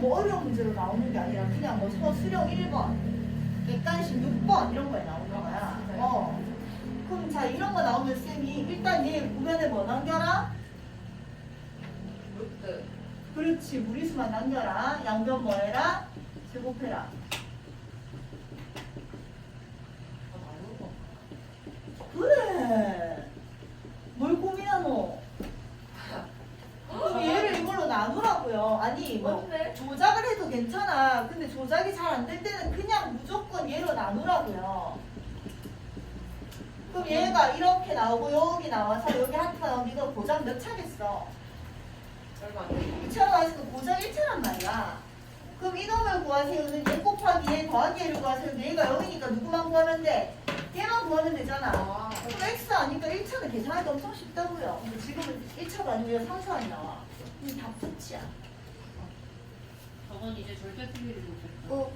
뭐 어려운 문제로 나오는 게 아니라 그냥 뭐 서술형 1번, 객관식 6번 이런 거에 나오는 거야. 어. 그럼 자 이런 거 나오면 쌤이 일단 얘 구변에 뭐 남겨라? 루트. 그렇지 무리수만 남겨라. 양변 뭐 해라? 제곱해라. 그래. 뭘 고민하노? 그럼 얘를 이걸로 나누라고요. 아니 뭐 맞네. 조작을 해도 괜찮아. 근데 조작이 잘 안 될 때는 그냥 무조건 얘로 나누라고요. 그럼 얘가 이렇게 나오고 여기 나와서 여기 하트가 나오면 이거 고작 몇 차겠어? 얼마 안 돼. 2차로 가니까 고작 1차란 말이야. 그럼 이놈을 구하세요는 얘 곱하기 얘 더하기 얘를 구하세요. 얘가 여기니까 누구만 구하면 돼? 얘만 구하면 되잖아. 아, 아니까 1차는 계산하기 엄청 쉽다고요. 근데 지금은 1차가 아니고 3차안이 나와. 이다 푸치야. 저건 이제 절대 틀리지 못했다. 어,